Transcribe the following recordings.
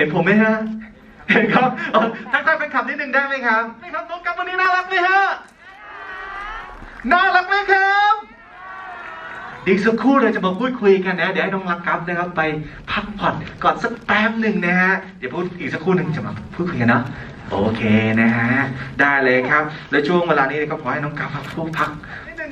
ห็นผมไหมฮะ เห็นครับทักทายแฟนคลับนิดนึงได้ไหมครับนี่ครับน้องกัปวันนี้น่ารักไหมฮะ น่ารักไหมครับอีกสักครู่เราจะมาพูดคุยกันนะ เดี๋ยวให้น้องรักกับนะครับไปพักผ่อนก่อนสักแป๊บหนึ่งนะฮะ เดี๋ยวพูดอีกสักครู่หนึ่งจะมาพูดคุยกันเนาะ โอเคนะฮะ ได้เลยครับ และช่วงเวลานี้ก็ขอให้น้องกัปพักพูดพัก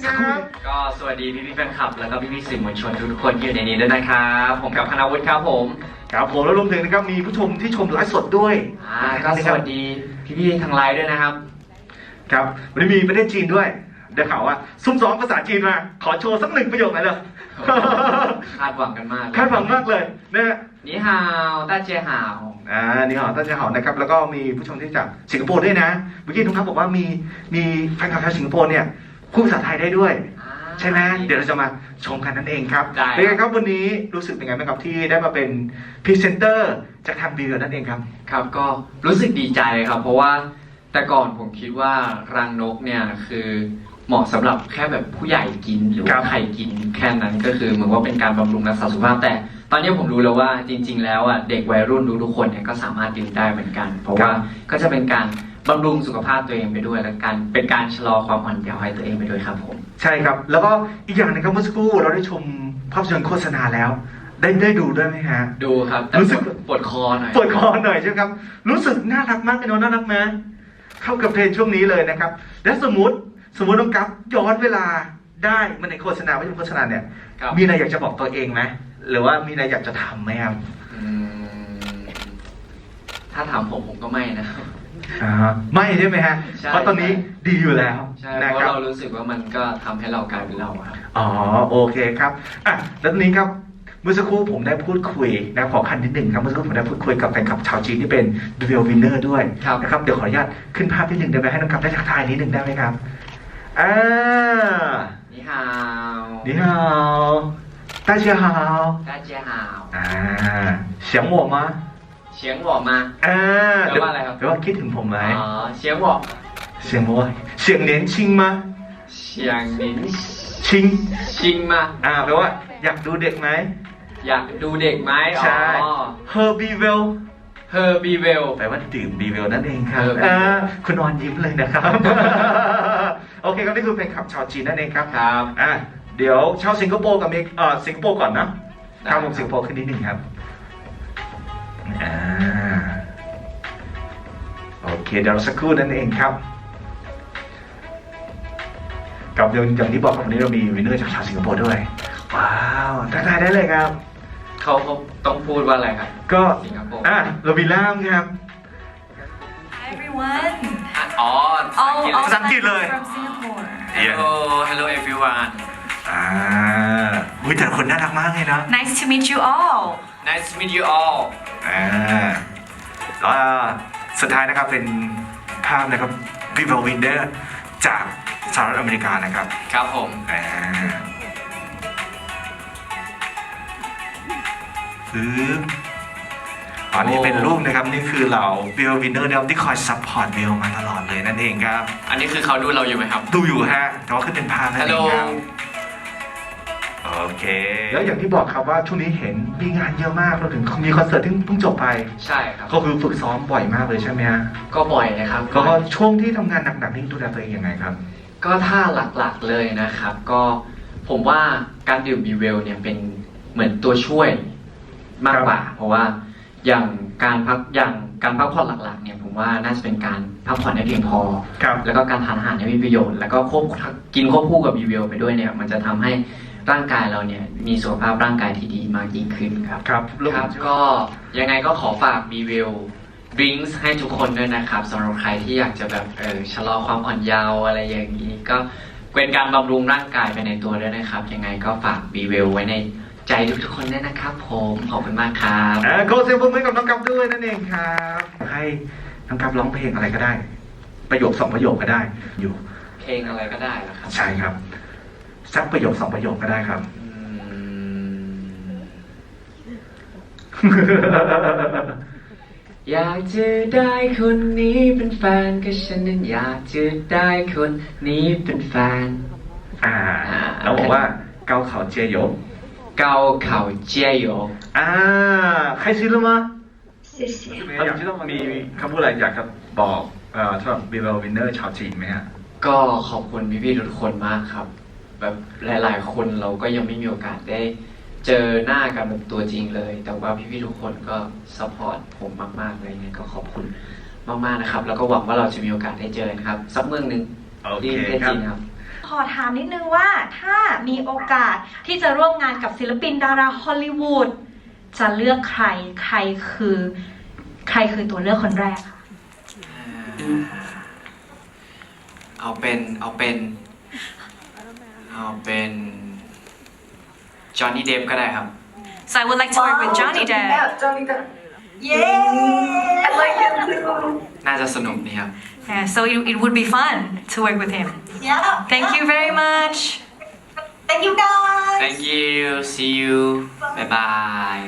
ครับ ก็สวัสดีพี่พี่ๆแฟนคลับ แล้วก็พี่พี่ๆสื่อมวลชนทุกๆคนที่อยู่ในนี้ด้วยนะครับผมกับคณาวุฒิครับผมครับผมแล้วรวมถึงนะครับมีผู้ชมที่ชมไลฟ์สดด้วยอ่าก็สวัสดีพี่พี่ๆทางไลน์ด้วยนะครับ ครับวันนี้มีประเทศจีนด้วยได้ข่าวว่าซุ่มซ้อมภาษาจีนมา ขอโชว์สักหนึ่งประโยคหน่อยเลย คาดหวังกันมากเลยคาดหวังมากเลยนะฮะนี่ฮาวต้าเจียฮาว อ่านี่เหรอต้าเจ้าเหานะครับ แล้วก็มีผู้ชมที่จากสิงคโปร์ด้วยนะ เมื่อกี้ทุกท่านบอกว่ามีมีแฟนคลับชาวสิงคโปร์เนี่ย พูดภาษาไทยได้ด้วยอ่าใช่ไหมเดี๋ยวเราจะมาชมกันนั่นเองครับได้ เป็นไงครับวันนี้รู้สึกเป็นไงบ้างครับที่ได้มาเป็นพรีเซนเตอร์จากทางบีเนั่นเองครับ ครับก็รู้สึกดีใจครับ เพราะว่าแต่ก่อนผมคิดว่ารังนกเนี่ยคือเหมาะสำหรับแค่แบบผู้ใหญ่กินหรือครัว่าบ ใครกินแค่นั้นก็คือเหมือนว่าเป็นการบำรุงรักษาสุขภาพแต่ ตอนนี้ผมรู้แล้วว่าจริง ๆ แล้วอะเด็กวัยรุ่นทุกๆคนเนี่ยก็สามารถดื่มได้เหมือนกัน เพราะว่าก็จะเป็นการ บำรุงสุขภาพตัวเองไปด้วยและการเป็นการชะลอความอ่อนเยาว์ให้ตัวเองไปด้วยครับผมใช่ครับ แล้วก็อีกอย่างหนึงครับเมื่อสักครู่เราได้ชมภาพยนตร์โฆษณาแล้ว ได้ได้ดูด้วยไหมฮะ ดูครับแต่รู้สึก ปวดปวดคอหน่อยปวดคอหน่อยใช่ไหมครับ รู้สึกน่ารักมากเลยเนอะน่ารักไหมเข้ากับเพลงช่วงนี้เลยนะครับ และสมมติสมมติน้องกัฟย้อนเวลาได้มันในโฆษณาไม่ใช่โฆษณาเนี่ย ครับ มีอะไรอยากจะบอกตัวเองไหมหรือว่ามีอะไรอยากจะทำไหมครับ อืมถ้าถามผมผมก็ไม่นะครับ อ่าไม่ใช่ไหมฮะ ใช่ เพราะตอนนี้ดีอยู่แล้ว ใช่ นะ เพราะ ครับ เรารู้สึกว่ามันก็ทำให้เรากลายเป็นเราอะครับ อ๋อโอเคครับอ่ะแล้วทีนี้ครับเมื่อสักครู่ผมได้พูดคุยนะขอคันนิดหนึ่งครับเมื่อสักครู่ผมได้พูดคุยกับแฟนคลับชาวจีนที่เป็นดูเวลวินเนอร์ด้วย ครับ นะครับเดี๋ยวขออนุญาตขึ้นภาพนิดหนึ่งได้ไหมให้น้องกับได้ทักทายนิดหนึ่งได้ไหมครับอ่า นี่ฮาว 你好大家好 大家好 อ่า想我吗 เสียงหัวมา อ่าแปลว่าอะไรครับ แปลว่าคิดถึงผมไหม อ๋อเฉียงหัวเสียงว่าเสียงเน้นชิงมาเสียงนินชิง ชิงมา อ่าแปลว่า อยากดูเด็กไหม อยากดูเด็กไหมใช่ Her be well her be well แปลว่าดื่มบี well นั่นเองครับคุณนอนยิ้มเลยนะครับ โอเคครับนี่คือเพลงขับชาวจีนนั่นเองครับครับ อ่าเดี๋ยวชาวสิงคโปร์กับเมกเอ่อสิงคโปร์ก่อนนะได้ ครับผมสิงคโปร์ขึ้นนิดหนึ่งครับ อ่าโอเคเดี๋ยวเราสักครู่นั่นเองครับกับเดี๋ยวอย่างที่บอกครับวันนี้เรามีวินเนอร์จากชาวสิงคโปร์ด้วย ว้าวทักทายได้เลยครับ เขาเขาต้องพูดว่าอะไรครับ ก็สิงคโปร์อะเรามีล่ามครับ Hi everyone. อะอ๋อ All, all ภาษาอังกฤษเลย from Singapore. Hello Hello everyone อ่าอุ้ยแต่ละคนน่ารักมากเลยนะ Nice to meet you all. Nice to meet you all อ่าแล้วสุดท้ายนะครับเป็นภาพนะครับวิววินเดอร์จากสหรัฐอเมริกานะครับครับผมอ่าปึ๊บอันนี้เป็นรูปนะครับนี่คือเหล่าบิลวินเนอร์นะครับที่คอยซัพพอร์ตบิลมาตลอดเลยนั่นเองครับ อันนี้คือเขาดูเราอยู่ไหมครับ ดูอยู่ฮะแต่ว่าขึ้นเป็นภาพนั่นเองครับ โอเค แล้วอย่างที่บอกครับว่าช่วงนี้เห็นมีงานเยอะมากเราถึงมีคอนเสิร์ตที่เพิ่งจบไป ใช่ครับ ก็คือฝึกซ้อมบ่อยมากเลยใช่ไหมฮะก็บ่อยนะครับ ก็ช่วงที่ทำงานหนักๆนี่ดูแลตัวเองยังไงครับ ก็ถ้าหลักๆเลยนะครับ ก็ผมว่าการดื่มบีเวลเนี่ยเป็นเหมือนตัวช่วยมากกว่า เพราะว่าอย่างการพักอย่างการพักผ่อนหลักๆเนี่ยผมว่าน่าจะเป็นการพักผ่อนให้เพียงพอ ครับ แล้วก็การทานอาหารให้มีประโยชน์แล้วก็ควบกินควบคู่กับบีเวลไปด้วยเนี่ย มันจะทำให้ ร่างกายเราเนี่ยมีสุขภาพร่างกายที่ดีมากยิ่งขึ้นครับครับครับก็ยังไงก็ขอฝากบีวิลดริงส์ให้ทุกคนด้วยนะครับสำหรับใครที่อยากจะแบบเออชะลอความอ่อนเยาว์อะไรอย่างนี้ ก็เป็นการบำรุงร่างกายไปในตัวด้วยนะครับ ยังไงก็ฝากบีวิลไว้ในใจทุกๆคนด้วยนะครับ ผมขอบคุณมากครับอ่าโกเซลปรบมือกับน้องกัปด้วยนั่นเองครับ ให้น้องกัปร้องเพลงอะไรก็ได้ ประโยคสองประโยคก็ได้อยู่ เพลงอะไรก็ได้เหรอครับใช่ครับ สักประโยคสองประโยคก็ได้ครับอืมอยากจะได้คนนี้เป็นแฟนก็ฉันนั้นอยากจะได้คนนี้เป็นแฟน อ่าเราบอกว่าเกาเขาเจียโยเกาเข่าเจียโยอ่าใครซื้อแล้วมั้ย谢谢。อยากที่ต้องมีคำพูดอะไรอยากจะบอกเอ่อสำหรับบีเวลวินเนอร์ชาวจีนไหมฮะก็ขอบคุณพี่ๆทุกคนมากครับ แบบหลาย ๆ คนเราก็ยังไม่มีโอกาสได้เจอหน้ากันแบบตัวจริงเลย แต่ว่าพี่ๆทุกคนก็ซัพพอร์ตผมมากๆเลยเนี่ยก็ขอบคุณมากๆนะครับ แล้วก็หวังว่าเราจะมีโอกาสได้เจอนะครับ สักเมืองหนึ่งโอเคที่ประเทศครับ จีนครับ ขอถามนิดนึงว่าถ้ามีโอกาสที่จะร่วมงานกับศิลปินดาราฮอลลีวูดจะเลือกใครใครคือ ใครคือตัวเลือกคนแรกคะเอาเป็นเอาเป็น เอาเป็นจอห์นนี่เดฟก็ได้ครับ So I would like to work with Johnny Depp. Johnny Depp. Yay! I like him too. น่าจะสนุกดีครับ Yeah, so it, it would be fun to work with him. Yeah. Thank you very much. Thank you guys. Thank you see you bye bye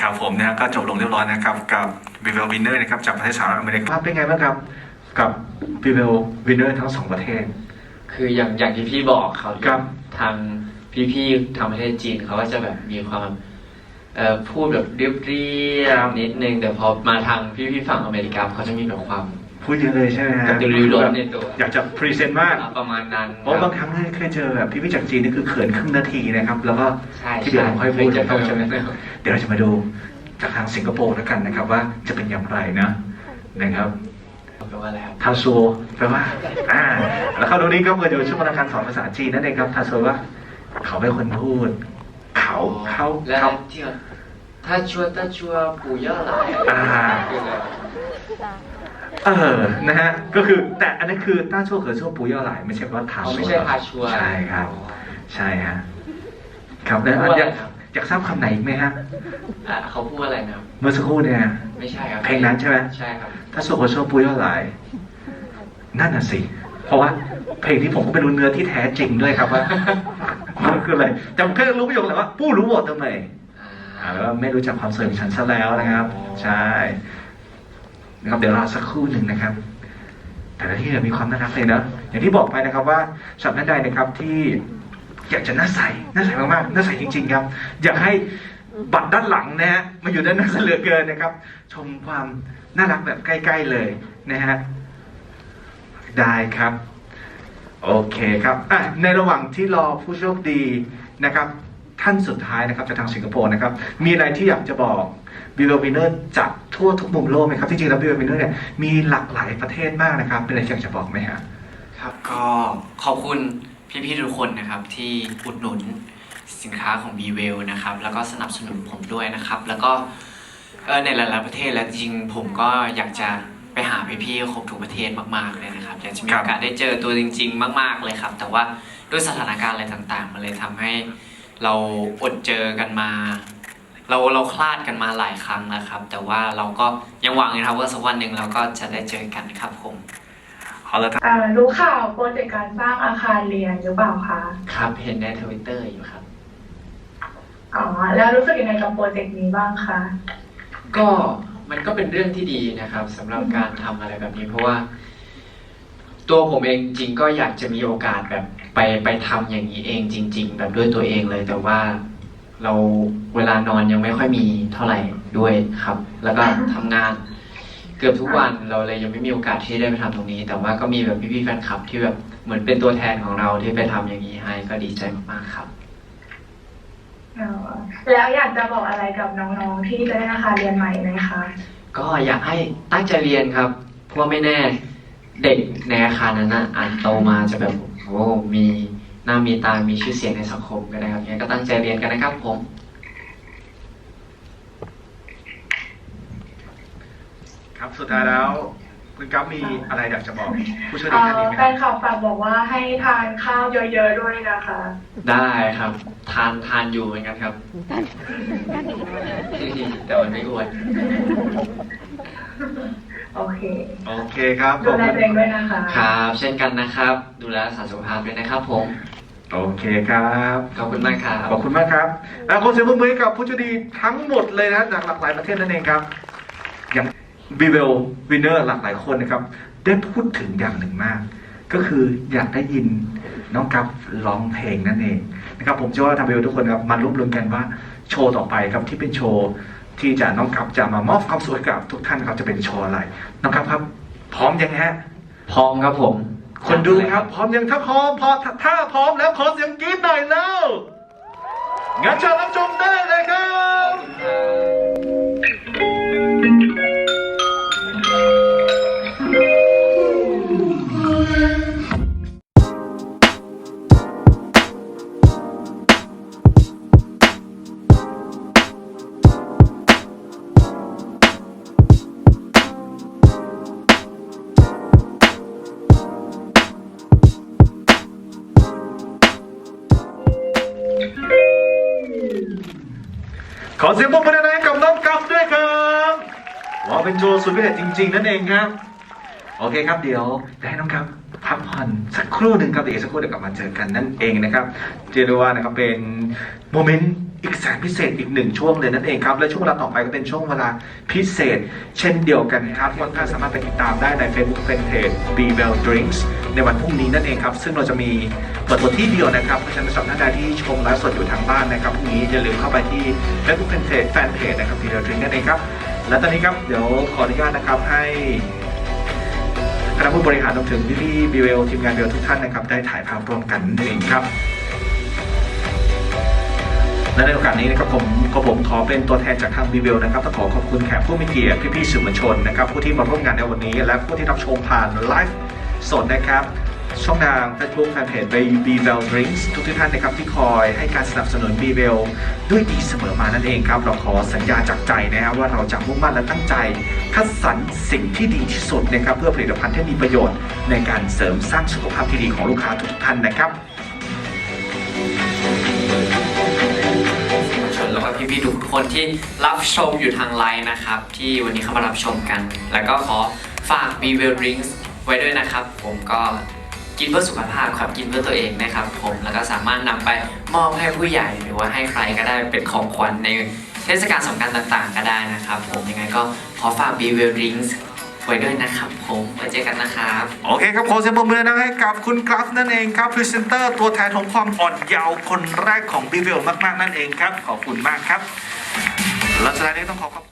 ครับผมนะก็จบลงเรียบร้อยนะครับกับบีเวลวินเนอร์นะครับจากประเทศสหรัฐอเมริกาเป็นไงบ้างครับ กับบีเวลวินเนอร์ทั้งสองประเทศ คืออย่างอย่างที่พี่บอกเขาครับ ทางพี่ๆทางประเทศจีนเขาก็จะแบบมีความเอ่อพูดแบบเรียบเรียครับบนิดนึงแต่พอมาทางพี่ๆฝั่งอเมริกาเขาจะมีแบบความพูดเยอะเลยใช่ไหมฮะกระตือรือร้นในตัวอยากจะพรีเซนต์มากประมาณนั้นเพราะบางครั้งเนี่ยเคยเจอแบบพี่พี่ๆจากจีนนี่คือเขินครึ่งนาทีนะครับ แล้วก็ใช่ที่เดี๋ยวเราค่อยพูดใช่นะครับเคยเจอใช่ไหมเดี๋ยวเราจะมาดูจากทางสิงคโปร์แล้วกันนะครับ ว่าจะเป็นอย่างไรนะนะครับ แปลว่าอะไรครับทาซัวแปลว่า อ่า แล้วเข้าตรงนี้ก็เปิดอยู่ช่วงการสอนภาษาจีนนั่นเองครับทาซัวว่า เขาเป็นคนพูด เขาเขาและเขาที่ว่าถ้าชัวร์ถ้าชัวร์ปู่ย่าหลายอ่าคืออะไรเออ นะฮะ ก็คือแต่อันนั้นคือต้าชั่วเขอชั่วปูย่อหลายไม่ใช่ว่าทาอ๋อชัวไม่ใช่พาชัวร์ใช่ครับ ใช่ฮะครับแล้วอันอยาก อยากทราบคำไหนอีกไหมฮะ อะเขาพูดว่าอะไรนะครับ เมื่อสักครู่เนี่ย ไม่ใช่ครับเพลงนั้นใช่ไหม ใช่ครับ ถ้าโซโคโชปุยอหลายนั่นน่ะสิ เพราะว่าเพลงนี้ผมก็ไม่รู้เนื้อที่แท้จริงด้วยครับว่า มันคืออะไรแต่ผมแค่รู้ประโยคแหละว่า ผู้รู้หมดทำไมอ่าแล้วไม่รู้จักความสวยของฉันซะแล้วนะครับ ใช่นะครับเดี๋ยวรอสักครู่หนึ่งนะครับ แต่ละที่เนี่ยมีความน่ารักเลยนะอย่างที่บอกไปนะครับว่าสำหรับท่านใดนะครับที่ อยากจะหน้าใสหน้าใสมากๆหน้าใสจริง ๆ ครับ อยากให้บัตรด้านหลังนะฮะมาอยู่ด้านหน้าเหลือเกินนะครับ ชมความน่ารักแบบใกล้ ๆเลยนะฮะได้ครับ โอเคครับอะในระหว่างที่รอผู้โชคดีนะครับ ท่านสุดท้ายนะครับจากทางสิงคโปร์นะครับ มีอะไรที่อยากจะบอกบีเวลวินเนอร์จากทั่วทุกมุมโลกไหมครับที่จริงแล้วบีเวลวินเนอร์เนี่ยมีหลากหลายประเทศมากนะครับ เป็นอะไรที่อยากจะบอกไหมฮะครับก็ขอบคุณ พี่ๆทุกคนนะครับที่อุดหนุนสินค้าของ b w e l l นะครับแล้วก็สนับสนุนผมด้วยนะครับ แล้วก็เอ่อในหลายๆประเทศแล้วจริงๆผมก็อยากจะไปหาพี่ๆครบทุกประเทศมากๆเลยนะครับอยากจะมีโอกาสได้เจอตัวจริง ๆ มาก ๆเลยครับ แต่ว่าด้วยสถานการณ์อะไรต่างๆ มันเลยทำให้เราอดเจอกันมา เราเราคลาดกันมาหลายครั้งนะครับ แต่ว่าเราก็ยังหวังนะครับว่าสักวันหนึ่งเราก็จะได้เจอกันครับผม เอาละครับอ่ารู้ข่าวโปรเจกต์การสร้างอาคารเรียนหรือเปล่าคะครับเห็นในทวิตเตอร์อยู่ครับ อ๋อแล้วรู้สึกยังไงกับโปรเจกต์นี้บ้างคะก็มันก็เป็นเรื่องที่ดีนะครับสำหรับการทำอะไรแบบนี้ เพราะว่า ตัวผมเองจริงก็อยากจะมีโอกาสแบบไปไปทำอย่างนี้เองจริง ๆ แบบด้วยตัวเองเลย แต่ว่าเราเวลานอนยังไม่ค่อยมีเท่าไหร่ด้วยครับ แล้วก็ทำงาน เกือบทุกวันเราเลยยังไม่มีโอกาสที่ได้ไปทำตรงนี้ แต่ว่าก็มีแบบพี่ๆแฟนคลับที่แบบเหมือนเป็นตัวแทนของเราที่ไปทำอย่างนี้ให้ก็ดีใจมากๆครับอ๋อแล้วอยากจะบอกอะไรกับน้องๆที่จะได้อาคารเรียนใหม่ไหมคะ ก็อยากให้ตั้งใจเรียนครับ เพราะว่าไม่แน่เด็กในอาคารนั้นนะอ่านโตมาจะแบบโอ้มีหน้ามีตามีชื่อเสียงในสังคมก็ได้ครับงั้นก็ตั้งใจเรียนกันนะครับผม ครับ สุดท้ายแล้ว คุณกัฟมีอะไรอยากจะบอกผู้โชคดีเอ่ท่านนี้อไหมแฟครับนคลับฝากบอกว่าให้ทานข้าวเยอะๆด้วยนะคะ ได้ครับ ทานทานอยู่เหมือนกันครับ แต่มันไม่อ้วนโอเคโอเคครับขดูอบแลคุณตัวเองด้วยนะคะ ครับ เช่นกันนะครับ ดูแลรักษาสุขภาพด้วยนะครับผม โอเคครับขอบคุณมากครับ ขอบคุณมากครับอะขอเสียงปรบมือให้กับผู้โชคดีทั้งหมดเลยนะจากหลากหลายประเทศนั่นเองครับ อย่างบีเวลวินเนอร์หลากหลายคนนะครับ ได้พูดถึงอย่างหนึ่งมาก ก็คืออยากได้ยินน้องกัฟร้องเพลงนั่นเองนะครับผมเชื่อว่าทางเบลทุกคนครับมาร่วมรุ้นกันว่าโชว์ต่อไปครับที่เป็นโชว์ที่จะน้องกัฟจะมามอบความสุขให้กับทุกท่านครับจะเป็นโชว์อะไรน้องกัฟครับ พร้อมยังฮะพร้อมครับผม คนดูครับพร้อมยังถ้าพร้อมพอถ้าพร้อมแล้วขอเสียงกรี๊ดหน่อยแล้วงั้นเชิญรับชมได้เลยครับ ขอเสียงปรบมือดังๆให้กับน้องกัฟด้วยครับว่าเป็นโชว์สุดพิเศษจริง ๆ นั่นเองครับ โอเคครับเดี๋ยวจะให้น้องกัฟพักผ่อนสักครู่หนึ่งครับเดี๋ยวอีกสักครู่เดี๋ยวกลับมาเจอกันนั่นเองนะครับเจอได้ว่านะครับเป็นโมเมนต์อีกแสนพิเศษอีกหนึ่งช่วงเลยนั่นเองครับและช่วงเวลาต่อไปก็เป็นช่วงเวลาพิเศษ เช่นเดียวกันครับทุกท่านสามารถไปติดตามได้ใน Facebook Fanpage b e w e l l Drinks ในวันพรุ่งนี้นั่นเองครับ ซึ่งเราจะมี ดตัวที่เดียวนะครับเพราะฉะนั้นสำหรับท่านใดที่ชมไลฟ์สดอยู่ทางบ้านนะครับพรุ่งนี้อย่าลืมเข้าไปที่ Facebook Fanpage Fanpage นะครับ b e w e l l Drinks นั่นเองครับและตอนนี้ครับเดี๋ยวขออนุญาตนะครับให้คณะผู้บริหารรวมถึงพี่ๆบีเวลทีมงานเบลทุกท่านนะครับได้ถ่ายภาพร่วมกันนั่นเองครับและในโอกาสนี้นะครับผมก็ผมขอเป็นตัวแทนจากทางบีเวลนะครับต้องขอขอบคุณแขกผู้มีเกียรติพี่ๆสื่อมวลชนนะครับผู้ที่มาร่วมงานในวันนี้ และผู้ที่รับชมผ่านไลฟ์สดนะครับ ช่องทาง Facebook Fanpage ไป b e l Drinks ทุกท่านนะครับที่คอยให้การสนับสนุน b w e l ด้วยดีเสมอมานั่นเองครับ เราขอสัญญาจากใจนะครับว่าเราจะมุ่งมั่นและตั้งใจ คัดสรรสิ่งที่ดีที่สุดนะครับเพื่อผลิตภัณฑ์ที่มีประโยชน์ ในการเสริมสร้างสุขภาพที่ดีของลูกค้าทุกท่านนะครับชนแล้วก็พี่ๆทุกคนที่รับชมอยู่ทางไลน์นะครับ ที่วันนี้เข้ามารับชมกัน แล้วก็ขอฝาก b w e l Drinks ไว้ด้วยนะครับ ผมก็ กินเพื่อสุขภาพครับกินเพื่อตัวเองนะครับผมแล้วก็สามารถนำไปมอบให้ผู้ใหญ่หรือว่าให้ใครก็ได้เป็นของขวัญในเทศกาลสำคัญต่างๆ ก็ได้นะครับ ผมยังไงก็ขอฝาก Be w e l Drinks ไว้ด้วยนะครับผมไว้เจอกันนะครับ โอเคครับขอเสียงปรบมือนะให้กับคุณกราฟนั่นเองครับพรีเซนเตอร์ตัวแทนของความอ่อนเยาว์คนแรกของบีเวลมากๆ นั่นเองครับ ขอบคุณมากครับ และสุดท้ายนี้ต้องขอขอบคุณ